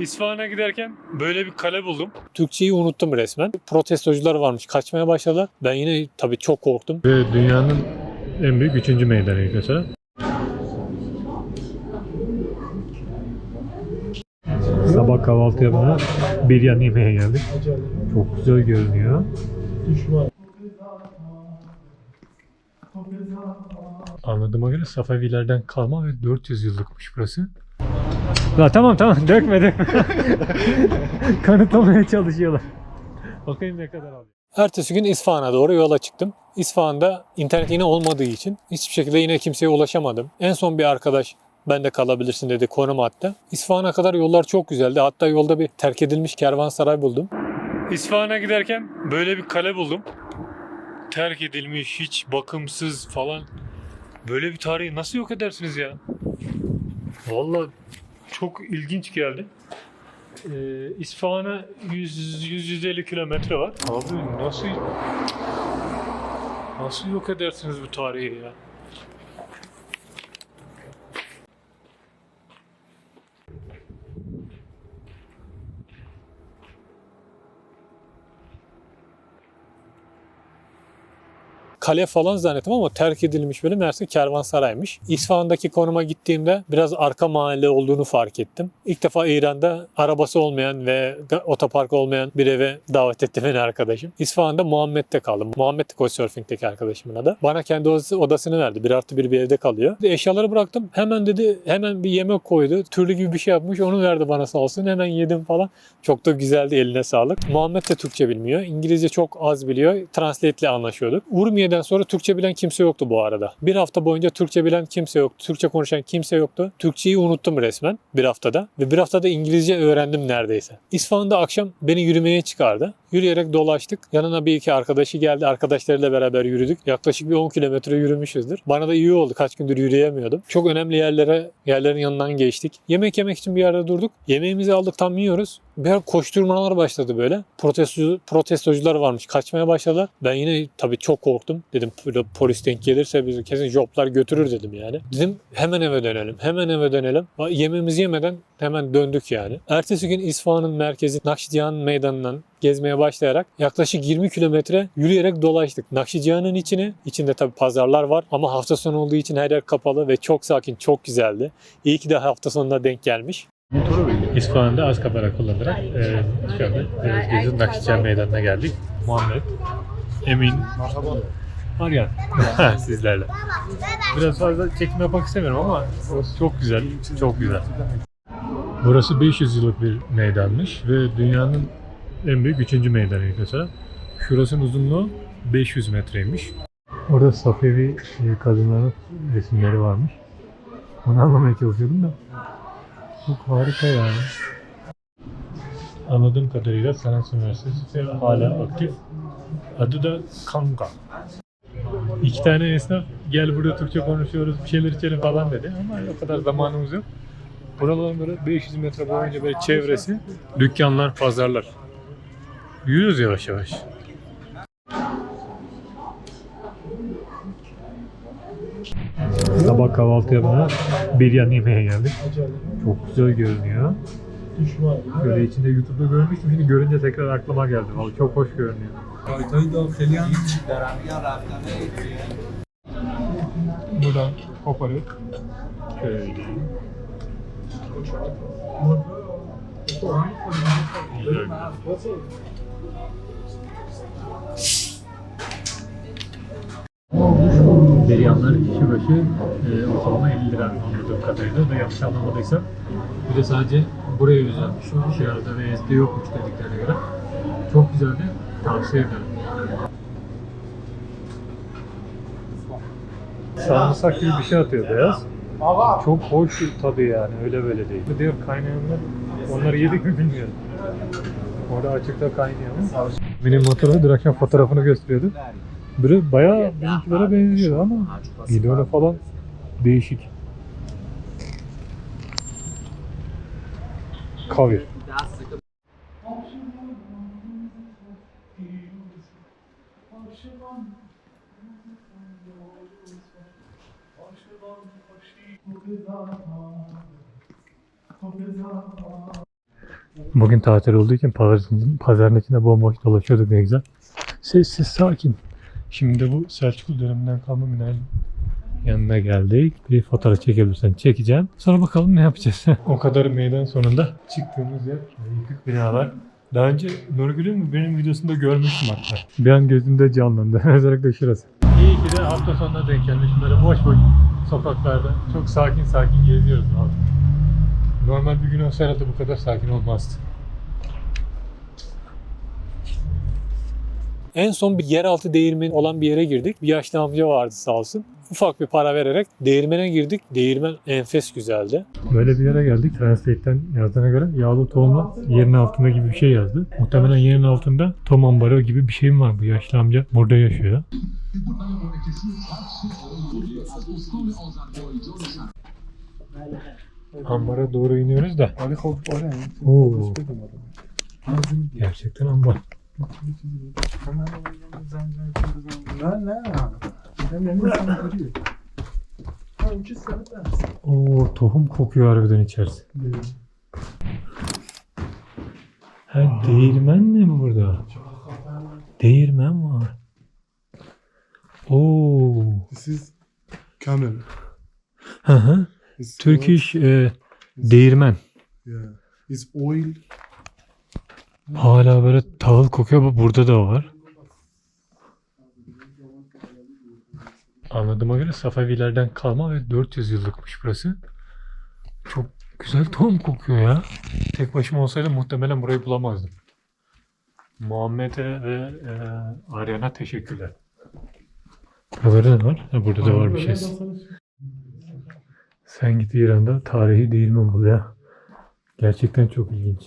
İsfahan'a giderken böyle bir kale buldum. Türkçeyi unuttum resmen. Protestocular varmış. Kaçmaya başladılar. Ben yine tabii çok korktum. Ve dünyanın en büyük üçüncü meydanı mesela. Sabah kahvaltı yapmaya bir yan yemeğe geldik. Çok güzel görünüyor. Anladığıma göre Safevilerden kalma ve 400 yıllıkmış burası. Ya tamam tamam dökme dökme. Kanıtlamaya çalışıyorlar. Bakayım ne kadar alıyor. Ertesi gün İsfahan'a doğru yola çıktım. İsfahan'da internet yine olmadığı için hiçbir şekilde yine kimseye ulaşamadım. En son bir arkadaş ben de kalabilirsin dedi konum attı. İsfahan'a kadar yollar çok güzeldi. Hatta yolda bir terk edilmiş kervansaray buldum. İsfahan'a giderken böyle bir kale buldum. Terk edilmiş, hiç bakımsız falan. Böyle bir tarihi nasıl yok edersiniz ya? Vallahi çok ilginç geldi. Ee, İsfahan'a 100-150 kilometre var. Abi nasıl nasıl yok edersiniz bu tarihi ya? Kale falan zannettim ama terk edilmiş böyle meğerse kervansaraymış. İsfahan'daki konuma gittiğimde biraz arka mahalle olduğunu fark ettim. İlk defa İran'da arabası olmayan ve otopark olmayan bir eve davet etti beni arkadaşım. İsfahan'da Muhammed'de kaldım. Muhammed Couchsurfing'deki arkadaşımın adı. Bana kendi odası, odasını verdi. Bir artı bir bir evde kalıyor. Eşyaları bıraktım. Hemen dedi hemen bir yemek koydu. Türlü gibi bir şey yapmış. Onu verdi bana sağ olsun. Hemen yedim falan. Çok da güzeldi eline sağlık. Muhammed de Türkçe bilmiyor. İngilizce çok az biliyor. Translate ile anlaşıyorduk. Urmiye'den sonra Türkçe bilen kimse yoktu bu arada. Bir hafta boyunca Türkçe bilen kimse yoktu. Türkçe konuşan kimse yoktu. Türkçeyi unuttum resmen bir haftada. Ve bir haftada İngilizce öğrendim neredeyse. İsfahan'da akşam beni yürümeye çıkardı. Yürüyerek dolaştık. Yanına bir iki arkadaşı geldi. Arkadaşlarıyla beraber yürüdük. Yaklaşık bir 10 kilometre yürümüşüzdür. Bana da iyi oldu. Kaç gündür yürüyemiyordum. Çok önemli yerlere, yerlerin yanından geçtik. Yemek yemek için bir yerde durduk. Yemeğimizi aldık tam yiyoruz. Bir ara koşturmalar başladı böyle. Protesto, protestocular varmış. Kaçmaya başladılar. Ben yine tabii çok korktum. Dedim "Böyle polis denk gelirse bizi kesin joplar götürür dedim yani. Dedim hemen eve dönelim. Hemen eve dönelim. Yemeğimizi yemeden hemen döndük yani. Ertesi gün İsfahan'ın merkezi Nakşidiyan meydanından gezmeye başlayarak yaklaşık 20 kilometre yürüyerek dolaştık. Nakşicihan'ın içine, içinde tabi pazarlar var ama hafta sonu olduğu için her yer kapalı ve çok sakin, çok güzeldi. İyi ki de hafta sonuna denk gelmiş. İsfahan'da Azkabar'a kullanarak e, şu anda Özgür'ün Nakşicihan meydanına geldik. Muhammed, Emin, Aryan sizlerle. Biraz fazla çekim yapmak istemiyorum ama çok güzel, çok güzel. Burası 500 yıllık bir meydanmış ve dünyanın en büyük üçüncü meydanı mesela. Şurasının uzunluğu 500 metreymiş. Orada Safevi e, kadınların resimleri varmış. Onu anlamaya çalışıyordum da. Çok harika yani. Anladığım kadarıyla Sanat Üniversitesi hala aktif. Adı da Kanga. İki tane esnaf gel burada Türkçe konuşuyoruz bir şeyler içelim falan dedi ama o kadar zamanımız yok. Buraların böyle 500 metre boyunca böyle çevresi dükkanlar, pazarlar. Yürüyoruz yavaş yavaş. Sabah kahvaltı yapmaya bir yan yemeğe geldik. Çok güzel görünüyor. Böyle içinde YouTube'da görmüştüm. Şimdi görünce tekrar aklıma geldi. Vallahi çok hoş görünüyor. Buradan koparıp şöyle. Güzel. Beryanlar kişi başı e, ortalama 50 lira anladığım kadarıyla da yanlış anlamadıysam. Bir de sadece buraya özelmiş. Dışarıda ve SD yokmuş dediklerine göre. Çok güzeldi. Tavsiye ederim. Sarımsak gibi bir şey atıyor beyaz. Çok hoş tadı yani öyle böyle değil. Diğer kaynayanlar onları yedik mi bilmiyorum. Orada açıkta kaynıyor. Benim motoru durarken fotoğrafını gösteriyordu. Böyle bayağı bizimkilere benziyor ama videoda falan değişik. Kavir. Bugün tatil olduğu için pazarın, pazarın içinde bomboş dolaşıyorduk ne güzel. Sessiz sakin. Şimdi bu Selçuklu döneminden kalma minarenin yanına geldik. Bir fotoğraf çekebilirsen çekeceğim. Sonra bakalım ne yapacağız. o kadar meydan sonunda çıktığımız yer. Yıkık binalar. Daha önce Nurgül'ün benim videosunda görmüştüm hatta. Bir an gözümde canlandı. Özellikle şurası. İyi ki de hafta sonuna denk gelmiş. Böyle boş boş sokaklarda çok sakin sakin geziyoruz abi. Normal bir gün olsa herhalde bu kadar sakin olmazdı. En son bir yeraltı değirmeni olan bir yere girdik. Bir yaşlı amca vardı sağ olsun. Ufak bir para vererek değirmene girdik. Değirmen enfes güzeldi. Böyle bir yere geldik. Translate'den yazdığına göre yağlı tohumla yerin altında gibi bir şey yazdı. Muhtemelen yerin altında tohum ambarı gibi bir şey mi var bu yaşlı amca? Burada yaşıyor. Ambara doğru iniyoruz da. Oo. Gerçekten ambar. نه نه دیدم یعنی مثلا اینطوریه ها این که سرت هست Oo tohum kokuyor harbiden içerisi. Ha değirmen mi bu burada? Değirmen var. Oo. This is camel. Hı hı. It's Turkish e, değirmen. Yeah. It's oil. Hala böyle tahıl kokuyor. Bu burada da var. Anladığıma göre Safevilerden kalma ve 400 yıllıkmış burası. Çok güzel tohum kokuyor ya. Tek başıma olsaydım muhtemelen burayı bulamazdım. Muhammed'e ve e, Arya'na teşekkürler. Buralarda ne var? Ha, burada da var bir şey. Sen git İran'da tarihi değirmen bul ya. Gerçekten çok ilginç.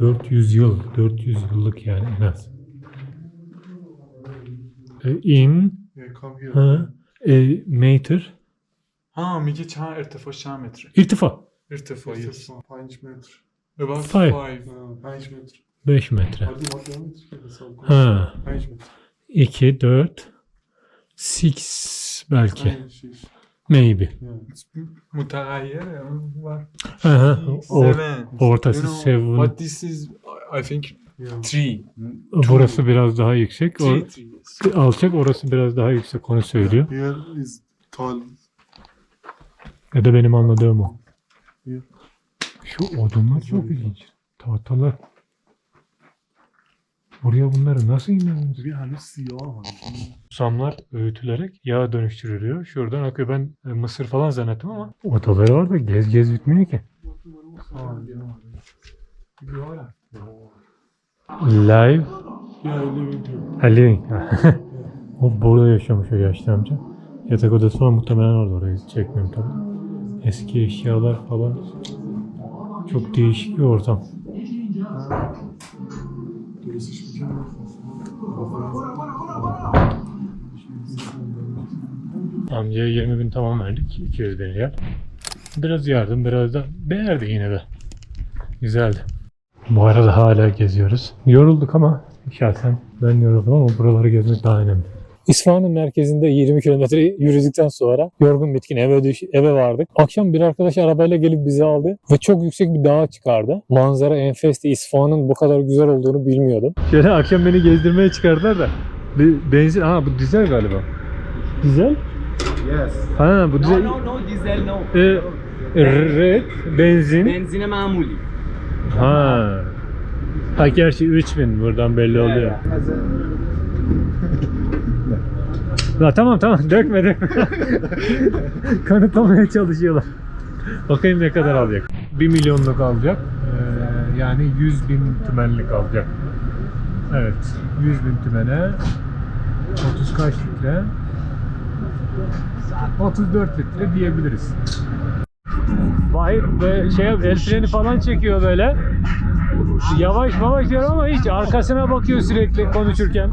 400 yıl, 400 yıllık yani en az. E, in, Yeah, come here. ha, e, meter, ها میگه چند ارتفاع چند متره irtifa. ارتفاعی Irtifa, 5 metre. about Five. 5 Ha, 5 metre. 5 metre. Hadi hadi metre hesap koy. Ha, 5 metre. 2, 4, 6 belki. Aynı şey. Maybe. Müteahhir var. Aha, or, ortası you know, seven. But this is I think three. Burası Two. biraz daha yüksek. Three, or, three, yes. Alçak orası biraz daha yüksek onu söylüyor. Here is tall. Ya da benim anladığım o. Here. Şu odunlar çok ilginç. Tahtalar Buraya bunları nasıl inanıyorsunuz? Bir hani siyah. Susamlar öğütülerek yağa dönüştürülüyor. Şuradan akıyor. Ben e, mısır falan zannettim ama odaları var da gez gez bitmiyor ki. Live Yeah, I live in here. Ha, living. o burada yaşamış o yaşlı amca. Yatak odası falan muhtemelen orada. Orayı çekmiyorum tabii. Eski eşyalar falan. Çok değişik bir ortam. Amcaya 20 bin tamam verdik. 200 bin ya. Biraz yardım, biraz da beğerdi yine de. Güzeldi. Bu arada hala geziyoruz. Yorulduk ama şahsen ben yoruldum ama buraları gezmek daha önemli. İsfahan'ın merkezinde 20 kilometre yürüdükten sonra yorgun bitkin eve, düş- eve vardık. Akşam bir arkadaş arabayla gelip bizi aldı ve çok yüksek bir dağa çıkardı. Manzara enfesti. İsfahan'ın bu kadar güzel olduğunu bilmiyordum. Şöyle akşam beni gezdirmeye çıkardılar da bir benzin, ha bu dizel galiba. Dizel? Yes. Ha bu No, dizel. no, no, diesel, no. E, red, benzin. Benzine mamuli. Ha. Ha gerçi 3000 buradan belli oluyor. Ya tamam tamam dökme dökme. Kanıtlamaya çalışıyorlar. Bakayım ne kadar alacak. 1 milyonluk alacak. Ee, yani 100 bin tümenlik alacak. Evet. 100 bin tümene 30 kaç litre? 34 litre diyebiliriz. Vay be şey el freni falan çekiyor böyle. Yavaş yavaş diyor ama hiç arkasına bakıyor sürekli konuşurken.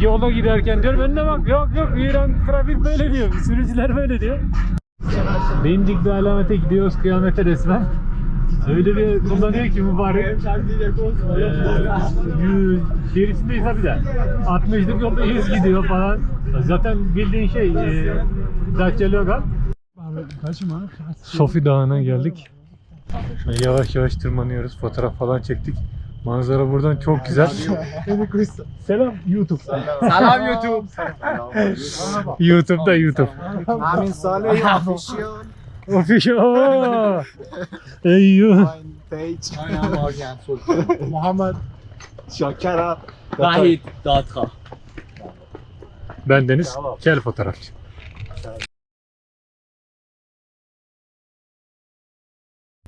Yolda giderken diyor önüne bak yok yok İran trafik böyle diyor. Sürücüler böyle diyor. Bindik bir alamete gidiyoruz kıyamete resmen. Öyle bir kullanıyor ki mübarek. Ee, yüz, gerisinde tabii de 60'lık yolda 100 gidiyor falan. Zaten bildiğin şey e, Dacia Logan. Sofi Dağı'na geldik. Yavaş yavaş tırmanıyoruz. Fotoğraf falan çektik. Manzara buradan çok güzel. Selam YouTube. Salam YouTube. YouTube'da YouTube. Amin Saleh official Official. Page. Muhammed Şakara. Vahid Dadka. Ben Deniz. Kel fotoğrafçı.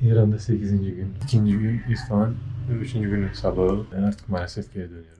İran'da 8. gün, 2. gün İsfahan ve 3. günün sabahı. Artık maalesef geri dönüyorum.